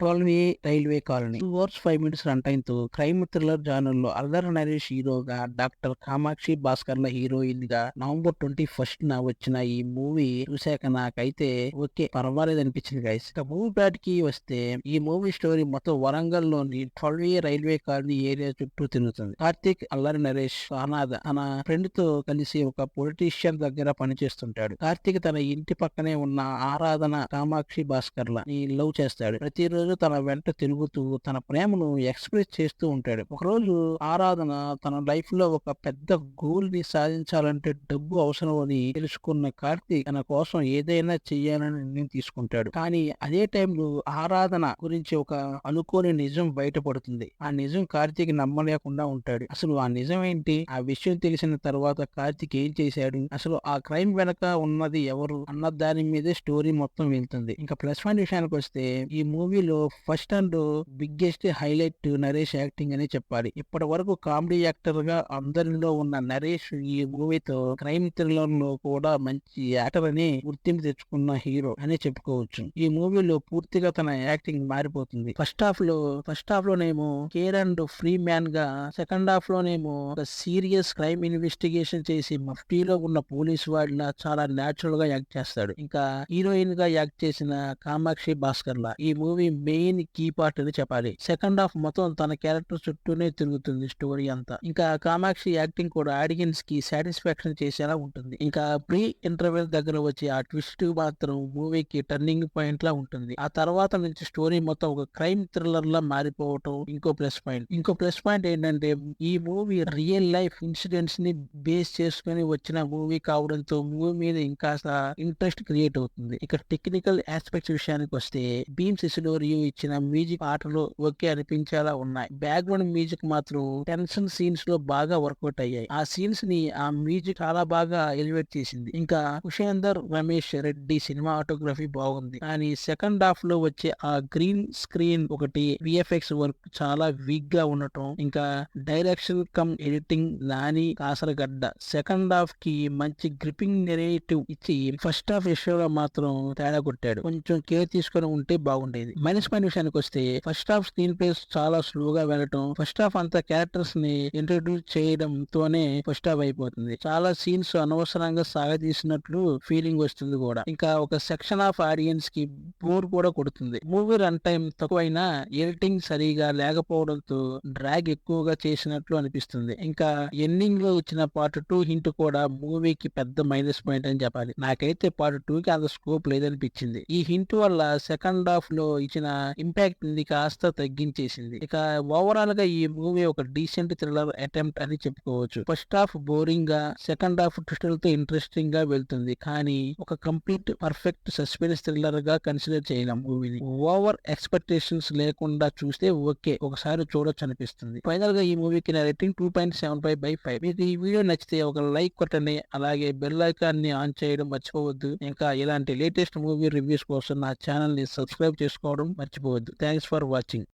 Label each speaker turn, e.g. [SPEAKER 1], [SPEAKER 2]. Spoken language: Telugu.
[SPEAKER 1] Twelve A railway colony. Two hours five minutes run టైమ్తో crime thriller జానర్లో అల్లరి నరేష్ హీరోగా డాక్టర్ కామాక్షి భాస్కర్ హీరోయిన్గా నవంబర్ ట్వంటీ ఫస్ట్ నా వచ్చిన ఈ మూవీ చూశాక నాకైతే ఓకే పర్వాలేదు అనిపించింది గైస్ ఇక మూవీ ప్లాట్కి వస్తే ఈ మూవీ స్టోరీ మొత్తం వరంగల్లోని twelve A railway colony area చుట్టూ తిరుగుతుంది. కార్తీక్ అల్లరి నరేష్ అనాథ తన ఫ్రెండ్తో కలిసి ఒక పొలిటీషియన్ దగ్గర పనిచేస్తుంటాడు. కార్తీక్ తన ఇంటి పక్కనే ఉన్న ఆరాధన కామాక్షి భాస్కర్ని లవ్ చేస్తాడు. ప్రతిరోజు తన వెంట తిరుగుతూ తన ప్రేమను ఎక్స్ప్రెస్ చేస్తూ ఉంటాడు. ఒకరోజు ఆరాధన తన లైఫ్లో ఒక పెద్ద గోల్ని సాధించాలంటే డబ్బు అవసరం అని తెలుసుకున్న కార్తీక్ తన కోసం ఏదైనా చెయ్యాలని నిర్ణయం తీసుకుంటాడు. కానీ అదే టైంలో ఆరాధన గురించి ఒక అనుకోని నిజం బయటపడుతుంది. ఆ నిజం కార్తీక్ నమ్మలేకుండా ఉంటాడు. అసలు ఆ నిజం ఏంటి? ఆ విషయం తెలిసిన తర్వాత కార్తీక్ ఏం చేశాడు? అసలు ఆ క్రైమ్ వెనక ఉన్నది ఎవరు? అన్న దాని మీదే స్టోరీ మొత్తం వెళ్తుంది. ఇంకా ప్లస్ పాయింట్ విషయానికి వస్తే ఈ మూవీలో first and biggest highlight Naresh acting అని చెప్పాలి. ఇప్పటి వరకు కామెడీ యాక్టర్గా అందరిలో ఉన్న నరేష్ ఈ మూవీతో క్రైమ్ థ్రిల్లర్లో కూడా మంచి యాక్టర్ అని గుర్తింపు తెచ్చుకున్న హీరో అని చెప్పుకోవచ్చు. ఈ మూవీలో పూర్తిగా తన యాక్టింగ్ మారిపోతుంది. ఫస్ట్ హాఫ్లో ఫస్ట్ హాఫ్ లోనేమో కేర్ అండ్ ఫ్రీ మ్యాన్గా సెకండ్ హాఫ్ లోనేమో ఒక సీరియస్ క్రైమ్ ఇన్వెస్టిగేషన్ చేసి మఫ్టీలో ఉన్న పోలీస్ వాళ్ళ చాలా న్యాచురల్గా యాక్ట్ చేస్తాడు. ఇంకా హీరోయిన్గా యాక్ట్ చేసిన కామాక్షి భాస్కర్ లా ఈ మూవీ మెయిన్ కీ పార్ట్ అని చెప్పాలి. సెకండ్ హాఫ్ మొత్తం తన క్యారెక్టర్ చుట్టూనే తిరుగుతుంది స్టోరీ అంతా. ఇంకా కామాక్షి యాక్టింగ్ కూడా ఆడియన్స్కి సాటిస్ఫాక్షన్ చేసేలా ఉంటుంది. ఇంకా ప్రీ ఇంటర్వెల్ దగ్గర వచ్చే ఆ ట్విస్ట్ మాత్రం మూవీకి టర్నింగ్ పాయింట్ లా ఉంటుంది. ఆ తర్వాత నుంచి స్టోరీ మొత్తం ఒక క్రైమ్ థ్రిల్లర్ లా మారిపోవటం ఇంకో ప్లస్ పాయింట్. ఇంకో ప్లస్ పాయింట్ ఏంటంటే ఈ మూవీ రియల్ లైఫ్ ఇన్సిడెంట్స్ని బేస్ చేసుకుని వచ్చిన మూవీ కావడంతో మూవీ మీద ఇంకా ఇంట్రెస్ట్ క్రియేట్ అవుతుంది. ఇక టెక్నికల్ ఆస్పెక్ట్స్ విషయానికి వస్తే భీమ్ సిసిలోరియు ఇచ్చిన మ్యూజిక్ పాటలు ఓకే అనిపించేలా ఉన్నాయి. బ్యాక్గ్రౌండ్ మ్యూజిక్ మాత్రం టెన్షన్ సీన్స్లో బాగా వర్కౌట్ అయ్యాయి. ఆ సీన్స్ని ఆ మ్యూజిక్ చాలా బాగా ఎలివేట్ చేసింది. ఇంకా కుషేందర్ రమేష్ రెడ్డి సినిమా ఆటోగ్రఫీ బాగుంది. కానీ సెకండ్ హాఫ్లో వచ్చే ఆ గ్రీన్ స్క్రీన్ ఒకటి విఎఫ్ఎక్స్ వర్క్ చాలా వీక్గా ఉండటం ఇంకా direction cum editing Nani Kasaragadda second హాఫ్కి మంచి గ్రిపింగ్ నెరేటివ్ ఇచ్చి ఫస్ట్ హాఫ్ విషయంలో మాత్రం తేడా కొట్టాడు. కొంచెం కేర్ తీసుకొని ఉంటే బాగుండేది. మైనస్ పాయింట్ విషయానికి వస్తే ఫస్ట్ హాఫ్ స్క్రీన్ ప్లేస్ చాలా స్లోగా వెళ్ళటం ఫస్ట్ హాఫ్ అంత క్యారెక్టర్స్ని ఇంట్రడ్యూస్ చేయడంతోనే ఫస్ట్ హాఫ్ అయిపోతుంది. చాలా సీన్స్ అనవసరంగా సాగతీసినట్లు ఫీలింగ్ వస్తుంది కూడా. ఇంకా ఒక సెక్షన్ ఆఫ్ ఆడియన్స్కి బోర్ కూడా కొడుతుంది. మూవీ రన్ టైం తక్కువైనా ఎడిటింగ్ సరిగా లేకపోవడంతో డ్రాగ్ ఎక్కువగా చేసినట్లు అనిపిస్తుంది. ఇంకా ఎండింగ్లో వచ్చిన పార్ట్ టూ హింట్ కూడా మూవీకి పెద్ద మైనస్ పాయింట్ అని చెప్పాలి. నాకైతే పార్ట్ టూ కి అంత స్కోప్ లేదనిపించింది. ఈ హింట్ వల్ల సెకండ్ హాఫ్లో ఇచ్చిన ఇంపాక్ట్ని కాస్త తగ్గించేసింది. ఇక ఓవరాల్గా ఈ మూవీ ఒక డీసెంట్ థ్రిల్లర్ అటెంప్ట్ అని చెప్పుకోవచ్చు. ఫస్ట్ హాఫ్ బోరింగ్గా సెకండ్ హాఫ్ ట్విస్టులతో ఇంట్రెస్టింగ్గా వెళ్తుంది. కానీ ఒక కంప్లీట్ పర్ఫెక్ట్ సస్పెన్స్ థ్రిల్లర్గా కన్సిడర్ చేయలేం మూవీని ఓవర్ ఎక్స్పెక్టేషన్స్ లేకుండా చూస్తే ఓకే ఒకసారి చూడొచ్చు అనిపిస్తుంది. ఫైనల్గా ఈ మూవీకి నా rating two point seven five by five మీకు ఈ వీడియో నచ్చితే ఒక లైక్ కొట్టండి అలాగే బెల్ ఐకాన్ని ఆన్ చేయడం మర్చిపోవద్దు. ఇంకా ఇలాంటి లేటెస్ట్ మూవీ రివ్యూస్ కోసం నా ఛానల్ని సబ్స్క్రైబ్ చేసుకోవడం మర్చిపోవద్దు. Thanks for watching.